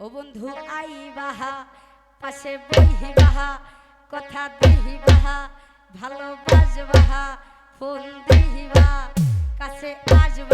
ও বন্ধু আই বাহা পাশে বহি বাহা কথা দিহি বাহা ভালোবাস বাহা ফোন দিহি বাহা কাছে আজবা